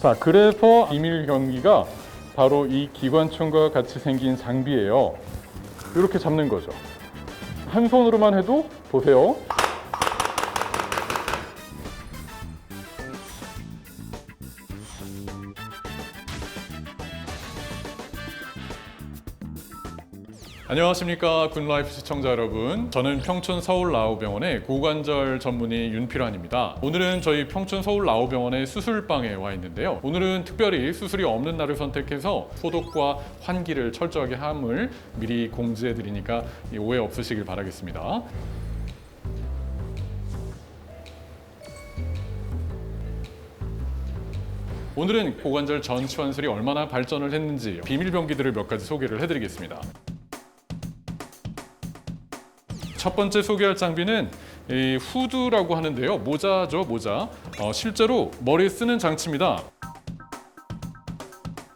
자, 그래서 비밀 경기가 바로 이 기관총과 같이 생긴 장비예요. 이렇게 잡는 거죠. 한 손으로만 해도 보세요. 안녕하십니까 굿라이프 시청자 여러분. 저는 평촌 서울 라오병원의 고관절 전문의 윤필환입니다. 오늘은 저희 평촌 서울 라오병원의 수술방에 와 있는데요. 오늘은 특별히 수술이 없는 날을 선택해서 소독과 환기를 철저하게 함을 미리 공지해 드리니까 오해 없으시길 바라겠습니다. 오늘은 고관절 전치환술이 얼마나 발전을 했는지 비밀 병기들을 몇 가지 소개를 해드리겠습니다. 첫 번째 소개할 장비는 이 후드라고 하는데요. 모자죠, 모자. 어, 실제로 머리에 쓰는 장치입니다.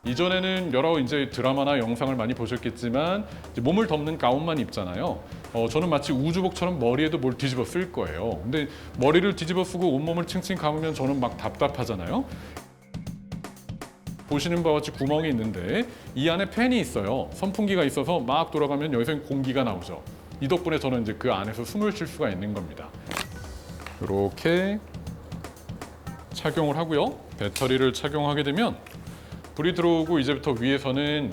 이전에는 여러 이제 드라마나 영상을 많이 보셨겠지만 몸을 덮는 가운만 입잖아요. 어, 저는 마치 우주복처럼 머리에도 뭘 뒤집어 쓸 거예요. 근데 머리를 뒤집어 쓰고 온몸을 칭칭 감으면 저는 막 답답하잖아요. 보시는 바와 같이 구멍이 있는데 이 안에 팬이 있어요. 선풍기가 있어서 막 돌아가면 여기서 공기가 나오죠. 이 덕분에 저는 이제 그 안에서 숨을 쉴 수가 있는 겁니다. 이렇게 착용을 하고요. 배터리를 착용하게 되면 불이 들어오고 이제부터 위에서는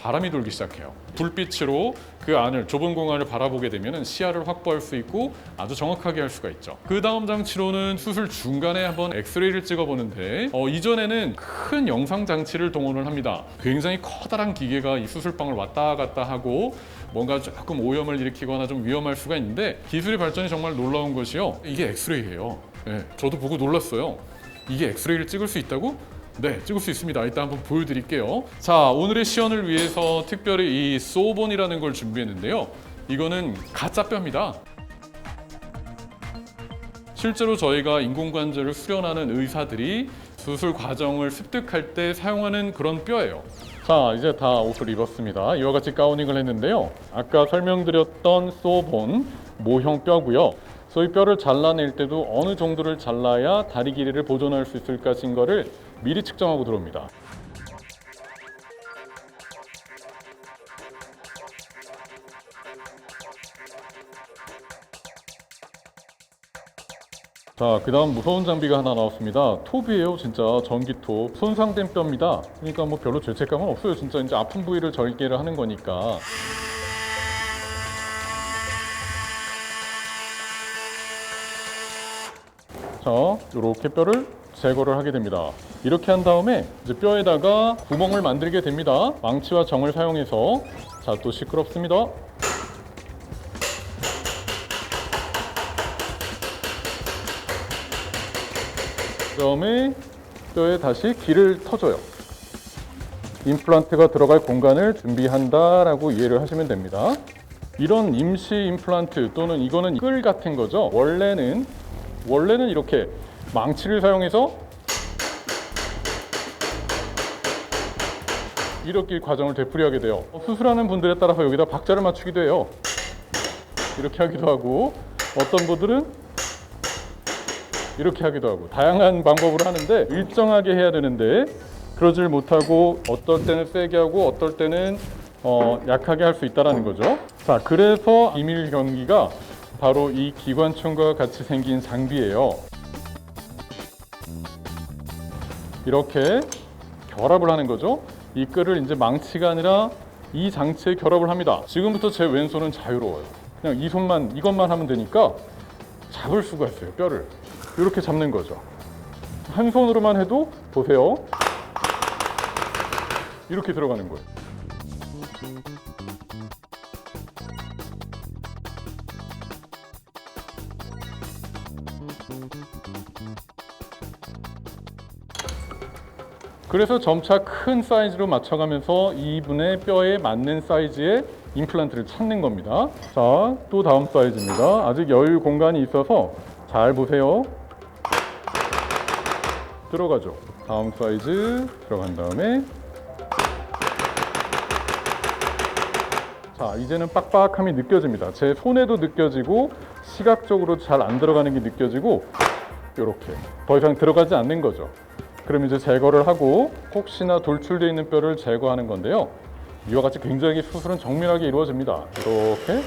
바람이 돌기 시작해요. 불빛으로 그 안을 좁은 공간을 바라보게 되면 시야를 확보할 수 있고 아주 정확하게 할 수가 있죠. 그 다음 장치로는 수술 중간에 한번 엑스레이를 찍어보는데 어, 이전에는 큰 영상 장치를 동원을 합니다. 굉장히 커다란 기계가 이 수술방을 왔다 갔다 하고 뭔가 조금 오염을 일으키거나 좀 위험할 수가 있는데 기술의 발전이 정말 놀라운 것이요. 이게 엑스레이예요. 예, 저도 보고 놀랐어요. 이게 엑스레이를 찍을 수 있다고? 네, 찍을 수 있습니다. 이따 한번 보여드릴게요. 자, 오늘의 시연을 위해서 특별히 이 소본이라는 걸 준비했는데요. 이거는 가짜 뼈입니다. 실제로 저희가 인공관절을 수련하는 의사들이 수술 과정을 습득할 때 사용하는 그런 뼈예요. 자, 이제 다 옷을 입었습니다. 이와 같이 가우닝을 했는데요. 아까 설명드렸던 소본 모형 뼈고요. 소위 뼈를 잘라낼 때도 어느 정도를 잘라야 다리 길이를 보존할 수 있을 것인 거를 미리 측정하고 들어옵니다. 자, 그 다음 무서운 장비가 하나 나왔습니다. 톱이에요, 진짜. 전기톱. 손상된 뼈입니다. 그러니까 뭐 별로 죄책감은 없어요. 진짜 이제 아픈 부위를 절개를 하는 거니까. 자, 이렇게 뼈를 제거를 하게 됩니다. 이렇게 한 다음에 이제 뼈에다가 구멍을 만들게 됩니다. 망치와 정을 사용해서 자, 또 시끄럽습니다. 그다음에 뼈에 다시 길을 터줘요. 임플란트가 들어갈 공간을 준비한다라고 이해를 하시면 됩니다. 이런 임시 임플란트 또는 이거는 끌 같은 거죠. 원래는 원래는 이렇게 망치를 사용해서 이렇게 과정을 되풀이하게 돼요. 수술하는 분들에 따라서 여기다 박자를 맞추기도 해요. 이렇게 하기도 하고 어떤 분들은 이렇게 하기도 하고 다양한 방법으로 하는데 일정하게 해야 되는데 그러질 못하고 어떨 때는 세게 하고 어떨 때는 어, 약하게 할 수 있다라는 거죠. 자, 그래서 비밀 경기가 바로 이 기관총과 같이 생긴 장비예요. 이렇게 결합을 하는 거죠. 이 끈을 이제 망치가 아니라 이 장치에 결합을 합니다. 지금부터 제 왼손은 자유로워요. 그냥 이 손만 이것만 하면 되니까 잡을 수가 있어요. 뼈를 이렇게 잡는 거죠. 한 손으로만 해도 보세요. 이렇게 들어가는 거예요. 그래서 점차 큰 사이즈로 맞춰가면서 이분의 뼈에 맞는 사이즈의 임플란트를 찾는 겁니다. 자, 또 다음 사이즈입니다. 아직 여유 공간이 있어서 잘 보세요. 들어가죠. 다음 사이즈 들어간 다음에 자, 이제는 빡빡함이 느껴집니다. 제 손에도 느껴지고 시각적으로 잘 안 들어가는 게 느껴지고 이렇게 더 이상 들어가지 않는 거죠. 그럼 이제 제거를 하고 혹시나 돌출되어 있는 뼈를 제거하는 건데요. 이와 같이 굉장히 수술은 정밀하게 이루어집니다. 이렇게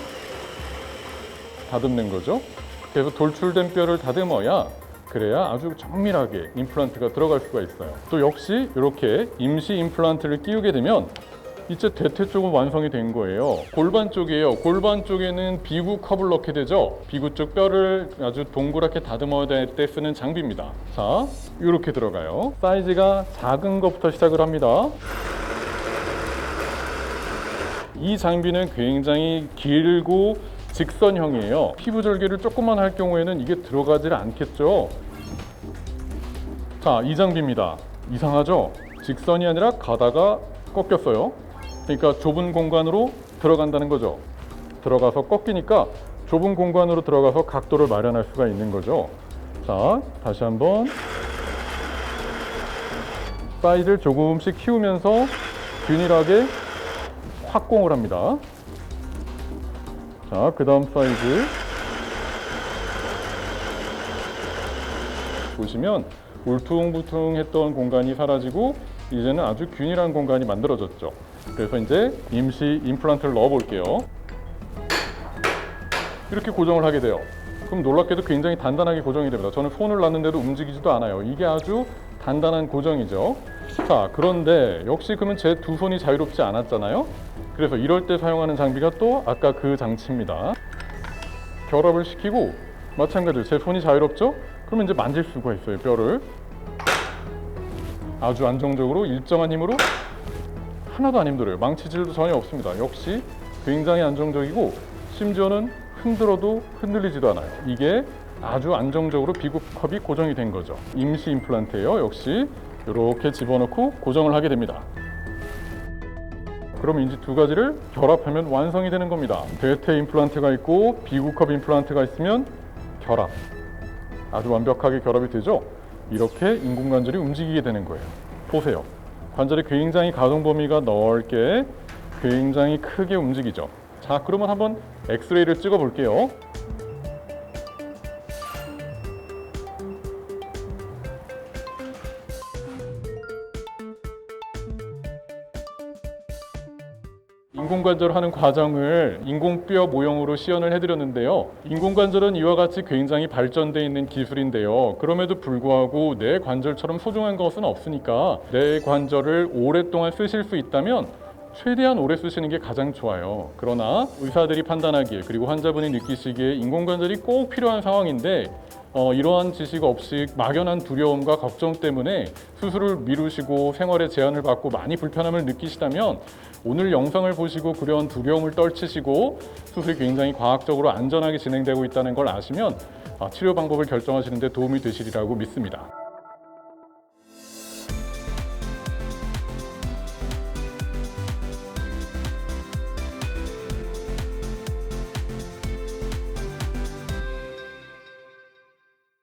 다듬는 거죠. 그래서 돌출된 뼈를 다듬어야 그래야 아주 정밀하게 임플란트가 들어갈 수가 있어요. 또 역시 이렇게 임시 임플란트를 끼우게 되면 이제 대퇴 쪽은 완성이 된 거예요. 골반 쪽이에요. 골반 쪽에는 비구 컵을 넣게 되죠. 비구 쪽 뼈를 아주 동그랗게 다듬어야 될 때 쓰는 장비입니다. 자, 이렇게 들어가요. 사이즈가 작은 것부터 시작을 합니다. 이 장비는 굉장히 길고 직선형이에요. 피부 절개를 조금만 할 경우에는 이게 들어가질 않겠죠. 자, 이 장비입니다. 이상하죠? 직선이 아니라 가다가 꺾였어요. 그러니까 좁은 공간으로 들어간다는 거죠. 들어가서 꺾이니까 좁은 공간으로 들어가서 각도를 마련할 수가 있는 거죠. 자, 다시 한번 사이즈를 조금씩 키우면서 균일하게 확공을 합니다. 자, 그 다음 사이즈 보시면 울퉁불퉁했던 공간이 사라지고 이제는 아주 균일한 공간이 만들어졌죠. 그래서 이제 임시 임플란트를 넣어 볼게요. 이렇게 고정을 하게 돼요. 그럼 놀랍게도 굉장히 단단하게 고정이 됩니다. 저는 손을 놨는데도 움직이지도 않아요. 이게 아주 단단한 고정이죠. 자, 그런데 역시 그러면 제 두 손이 자유롭지 않았잖아요. 그래서 이럴 때 사용하는 장비가 또 아까 그 장치입니다. 결합을 시키고 마찬가지로 제 손이 자유롭죠? 그러면 이제 만질 수가 있어요, 뼈를. 아주 안정적으로 일정한 힘으로 하나도 안 힘들어요. 망치질도 전혀 없습니다. 역시 굉장히 안정적이고 심지어는 흔들어도 흔들리지도 않아요. 이게 아주 안정적으로 비구컵이 고정이 된 거죠. 임시 임플란트예요. 역시 이렇게 집어넣고 고정을 하게 됩니다. 그럼 이제 두 가지를 결합하면 완성이 되는 겁니다. 대퇴 임플란트가 있고 비구컵 임플란트가 있으면 결합. 아주 완벽하게 결합이 되죠. 이렇게 인공관절이 움직이게 되는 거예요. 보세요. 관절이 굉장히 가동 범위가 넓게 굉장히 크게 움직이죠. 자, 그러면 한번 엑스레이를 찍어 볼게요. 인공관절 하는 과정을 인공뼈 모형으로 시연을 해드렸는데요. 인공관절은 이와 같이 굉장히 발전되어 있는 기술인데요. 그럼에도 불구하고 내 관절처럼 소중한 것은 없으니까 내 관절을 오랫동안 쓰실 수 있다면 최대한 오래 쓰시는 게 가장 좋아요. 그러나 의사들이 판단하기에 그리고 환자분이 느끼시기에 인공관절이 꼭 필요한 상황인데 어, 이러한 지식 없이 막연한 두려움과 걱정 때문에 수술을 미루시고 생활에 제한을 받고 많이 불편함을 느끼시다면 오늘 영상을 보시고 그런 두려움을 떨치시고 수술이 굉장히 과학적으로 안전하게 진행되고 있다는 걸 아시면 아, 치료 방법을 결정하시는 데 도움이 되시리라고 믿습니다.